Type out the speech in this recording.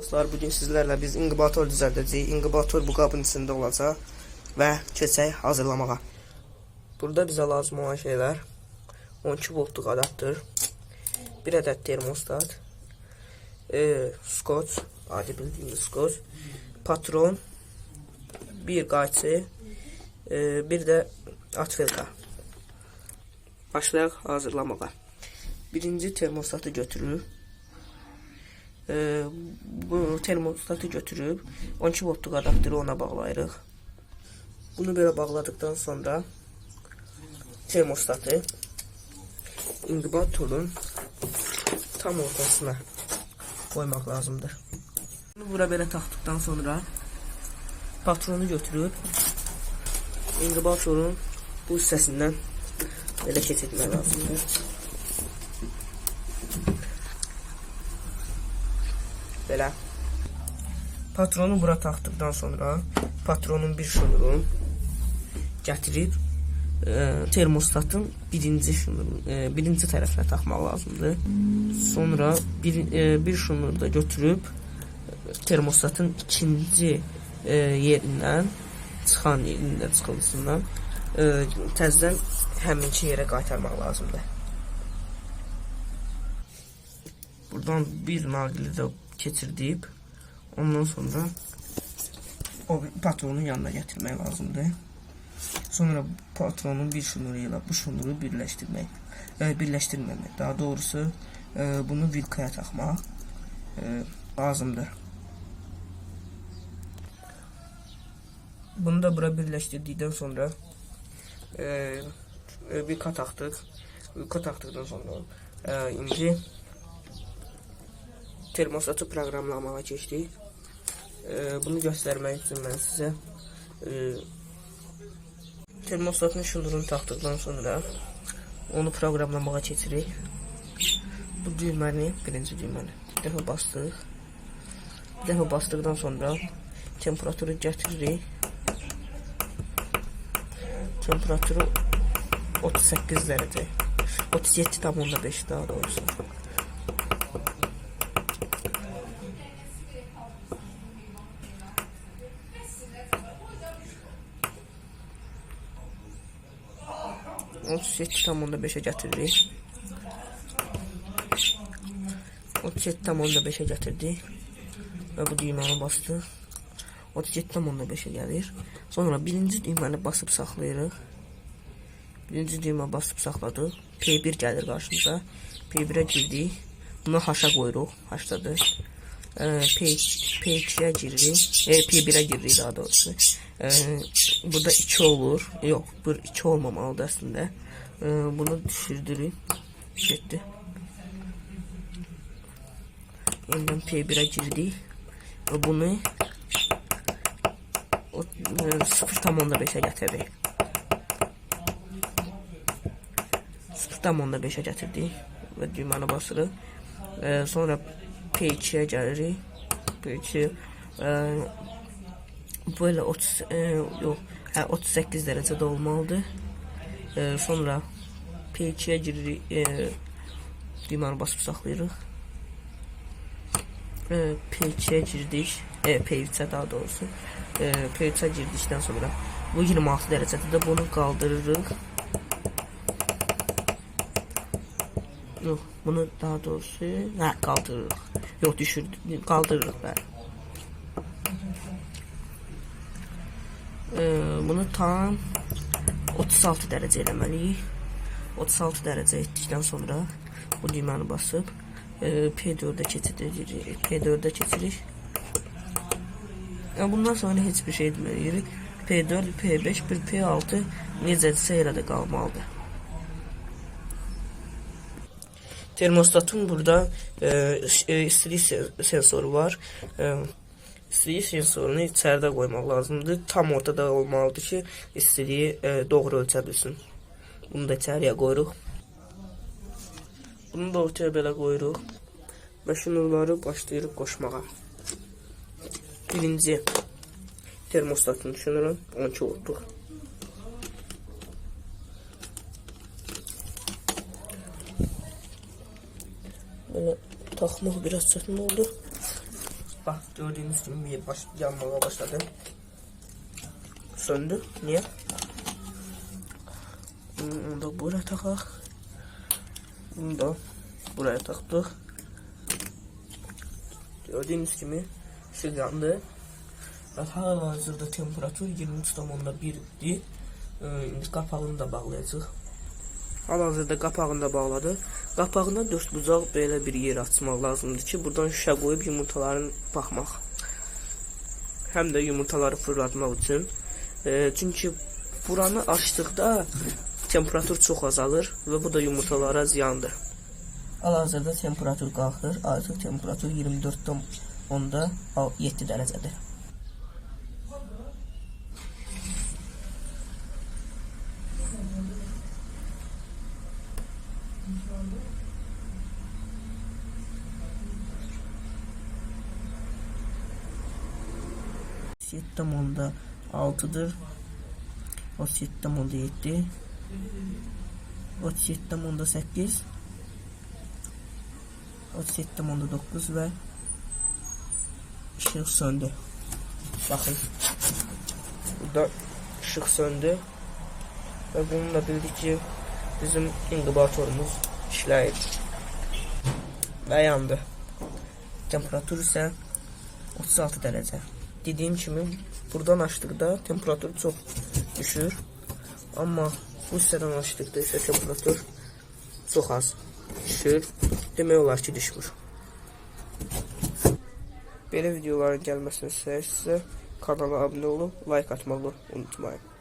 Dostlar bugün sizlerle biz inkubator düzəldəcəyik. İnkubator bu qabın içində olacaq və keçək hazırlamağa. Burada bizə lazım olan şeylər 12 voltluq adaptör, bir ədəd termostat, e, skoç, adi bildiyimiz skoç, patron, bir qayçı, e, bir də atvelka. Başlayaq hazırlamağa. Birinci termostatı götürürük. Ee, bu termostatı götürüb 12 voltluq adaptörü ona bağlayırıq. Bunu belə bağladıktan sonra termostatı inkubatorun tam ortasına koymaq lazımdır. Bunu bura belə taxdıqdan sonra patronu götürüb inkubatorun bu hissəsindən belə keçirmək lazımdır. Belə. Patronu bura taxdıqdan sonra patronun bir şnurunu gətirib e, termostatın birinci şnurun e, birinci tərəfinə taxmaq lazımdır. Sonra bir e, bir şnuru da götürüb termostatın ikinci e, yerindən çıxan yerindən çıxılısından e, təzədən həminki yerə qaytarmaq lazımdır. Buradan bir naqili də keçirdiyib ondan sonra o patronun yanına gətirmək lazımdır. Sonra patronun bir şnuru ilə bu şnuru birləşdirmək, e, birləşdirməmək, daha doğrusu e, bunu vilkaya taxmaq e, lazımdır. Bunu da bura birləşdirdikdən sonra e, e, vilka taxdıq. Vilka taxdıqdan sonra e, indi termostatı proqramlamağa keçdik. E, bunu göstərmək üçün mən sizə e, termostatın şnurunu taxdıqdan sonra onu proqramlamağa keçirik. Bu düyməni, birinci düyməni bir dəfə bastıq. Bir dəfə bastıqdan sonra temperaturu gətiririk. Temperaturu 38 dərəcə. 37,5 daha doğrusu. Otuz yedi tam onda beşe getiririk. Otuz yedi tam onda beşe getirdik. Ve bu düyməni bastıq. 37 tam onda beşe gəlir. Sonra birinci düyməni basıb saxlayırıq. Birinci düymə basıb saxladıq. P1 gəlir qarşımıza. P1-ə girdik. Bunu haşa qoyuruq. Haşdadır. Ee, P, P2'ye giririk. E, P1'e giririk daha doğrusu. Ee, burada 2 olur. Yok, bu 2 olmamalıdır aslında. Ee, bunu düşürdürük. Getdi. Yeniden P1'e girdik. Ve bunu o, e, 0.5'e getiririk. 0.5'e getirdik ve düyməni basırıq. Ee, sonra P2'ye gəlirik. P2 e, böyle 30 e, yox, hə 38 dərəcədə olmalıdır. E, sonra P2'ye giririk. E, düyməni basıb saxlayırıq. E, P2'ye girdik. E, P3'e daha doğrusu. E, P3'e girdikdən sonra bu 26 dərəcədə də bunu qaldırırıq. Yok bunu daha doğrusu ha, kaldırırıq. Yok düşürdük kaldırırıq ben. Bunu tam 36 dərəcə eləməliyik. 36 dərəcə etdikdən sonra bu düyməni basıb e, P4'ə keçirik. P4'ə keçirik. Bundan sonra heç bir şey etməyirik. P4, P5, bir P6 necədirsə elə də qalmalıdır. Termostatın burada e, e, istilik sen- sensoru var. E, istilik sensorunu içəridə qoymaq lazımdır. Tam ortada olmalıdır ki, istiliyi e, doğru ölçə bilsin. Bunu da içəriyə qoyuruq. Bunu da ortaya belə qoyuruq. Və şunları başlayırıq qoşmağa. Birinci termostatın şunurun 12 voltluq. Böyle takmak biraz çətin oldu. Bak gördüğünüz gibi baş, yanmaya başladı. Söndü. Niye? Onu da buraya takak. Bunu da buraya taktık. Gördüğünüz gibi ışık yandı. Ve hala hazırda temperatur 23.1'di. Ee, indi kapağını da bağlayacağıq. Hal-hazırda qapağını bağladı. Qapağına dörd bucaq belə bir yer açmaq lazımdır ki, buradan şüşə qoyub yumurtaların baxmaq. Həm də yumurtaları fırlatmaq üçün. E, çünki buranı açdıqda temperatur çox azalır və bu da yumurtalara ziyandır. Hal-hazırda temperatur qalxır. Artıq temperatur 24.7 dərəcədir. Settam onda 6'dır. O settam onda 7. O settam onda 8. O settam onda 9 ve ışık söndü. Bakın. Burada ışık söndü. Ve bununla birlikte bizim inkubatorumuz işləyir. Və yandı. Temperatur isə 36 dərəcə. Dediyim kimi buradan açdıqda temperatur çox düşür. Amma bu hissədən açdıqda isə temperatur çox az düşür. Demək olar ki, düşmür. Belə videoların gəlməsini istəyirsinizsə kanala abunə olub like atmağı unutmayın.